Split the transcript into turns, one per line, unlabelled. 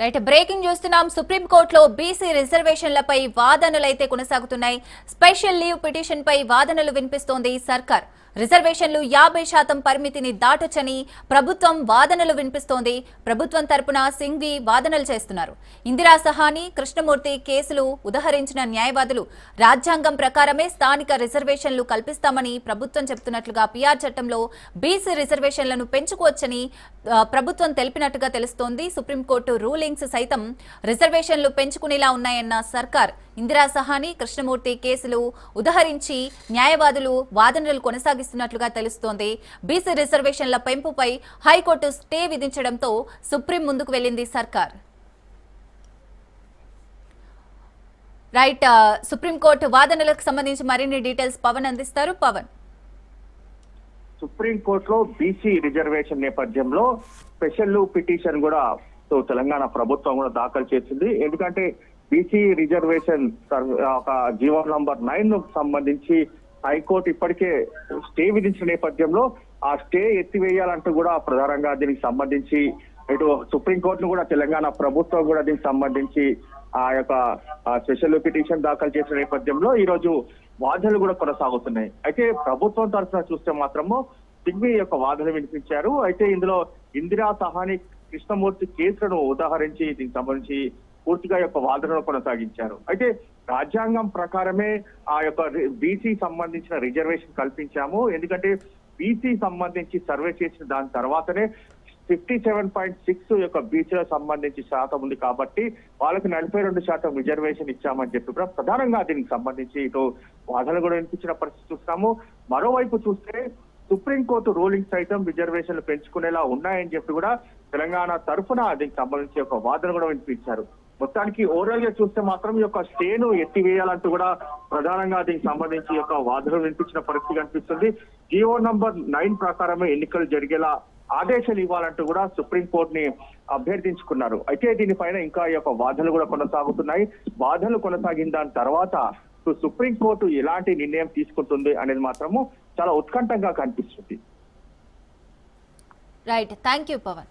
Right breaking చూస్తున్నాం సుప్రీంకోర్టులో BC రిజర్వేషన్లపై వాదనలైతే కొనసాగుతున్నాయి. స్పెషల్ లీవ్ పిటిషన్ పై వాదనలు వినిపిస్తోంది సర్కార్. రిజర్వేషన్లు యాభై శాతం పరిమితిని దాటొచ్చని ప్రభుత్వం వాదనలు వినిపిస్తోంది. ప్రభుత్వం తరపున సింఘ్వి వాదనలు చేస్తున్నారు. ఇందిరా సహాని కృష్ణమూర్తి కేసులు ఉదహరించిన న్యాయవాదులు రాజ్యాంగం ప్రకారమే స్థానిక రిజర్వేషన్లు కల్పిస్తామని ప్రభుత్వం చెబుతున్నట్లుగా పిఆర్ చట్టంలో బీసీ రిజర్వేషన్లను పెంచుకోవచ్చని ప్రభుత్వం తెలిపినట్టుగా తెలుస్తోంది. సుప్రీంకోర్టు రూలింగ్స్ సైతం రిజర్వేషన్లు పెంచుకునేలా ఉన్నాయన్న సర్కార్ ఇందిరా సహాని కృష్ణమూర్తి కేసులు ఉదహరించి న్యాయవాదులు వాదనలు కొనసాగిస్తున్నట్లుగా తెలుస్తోంది. బీసీ రిజర్వేషన్ల పెంపుపై హైకోర్టు స్టే విధించడంతో సుప్రీం ముందుకు వెళ్ళింది సర్కార్. రైట్ సుప్రీంకోర్టు వాదనలకు సంబంధించి మరిన్ని డీటెయిల్స్ పవన్ అందిస్తారు. పవన్.
సుప్రీంకోర్టులో బీసీ రిజర్వేషన్ నేపథ్యంలో స్పెషల్ పిటిషన్ కూడా సో తెలంగాణ ప్రభుత్వం కూడా దాఖలు చేసింది. ఎందుకంటే బీసీ రిజర్వేషన్ ఒక జీవో నంబర్ నైన్ సంబంధించి హైకోర్టు ఇప్పటికే స్టే విధించిన నేపథ్యంలో ఆ స్టే ఎత్తివేయాలంటూ కూడా ప్రధానంగా దీనికి సంబంధించి ఇటు సుప్రీంకోర్టును కూడా తెలంగాణ ప్రభుత్వం కూడా దీనికి సంబంధించి ఆ యొక్క స్పెషల్ పిటిషన్ దాఖలు చేసిన నేపథ్యంలో ఈ రోజు వాదనలు కూడా కొనసాగుతున్నాయి. అయితే ప్రభుత్వం తరఫున చూస్తే మాత్రము సిగ్వి యొక్క వాదన వినిపించారు. అయితే ఇందులో ఇందిరా సహాని కృష్ణమూర్తి కేసులను ఉదాహరించి దీనికి సంబంధించి పూర్తిగా యొక్క వాదనలు కొనసాగించారు. అయితే రాజ్యాంగం ప్రకారమే ఆ యొక్క బీసీ సంబంధించిన రిజర్వేషన్ కల్పించాము. ఎందుకంటే బీసీ సంబంధించి సర్వే చేసిన దాని తర్వాతనే ఫిఫ్టీ సెవెన్ పాయింట్ సిక్స్ యొక్క బీసీలకు సంబంధించి శాతం ఉంది కాబట్టి వాళ్ళకి నలభై రెండు శాతం రిజర్వేషన్ ఇచ్చామని చెప్పి కూడా ప్రధానంగా దీనికి సంబంధించి ఇటు వాదనలు కూడా వినిపించిన పరిస్థితి చూస్తాము మరోవైపు చూస్తే సుప్రీంకోర్టు రూలింగ్ సైతం రిజర్వేషన్లు పెంచుకునేలా ఉన్నాయని చెప్పి కూడా తెలంగాణ తరఫున దీనికి సంబంధించి ఒక వాదన కూడా వినిపించారు. మొత్తానికి ఓవరాల్గా చూస్తే మాత్రం ఈ యొక్క స్టేను ఎత్తివేయాలంటూ కూడా ప్రధానంగా దీనికి సంబంధించి యొక్క వాదనలు వినిపించిన పరిస్థితి కనిపిస్తుంది. జియో నంబర్ నైన్ ప్రకారమే ఎన్నికలు జరిగేలా ఆదేశాలు ఇవ్వాలంటూ కూడా సుప్రీంకోర్టు ని అభ్యర్థించుకున్నారు. అయితే దీనిపైన ఇంకా ఈ యొక్క వాదనలు కూడా కొనసాగుతున్నాయి. వాదనలు కొనసాగిన దాని తర్వాత సుప్రీంకోర్టు ఎలాంటి నిర్ణయం తీసుకుంటుంది అనేది మాత్రము చాలా ఉత్కంఠంగా కనిపిస్తుంది.
Right thank you Pawan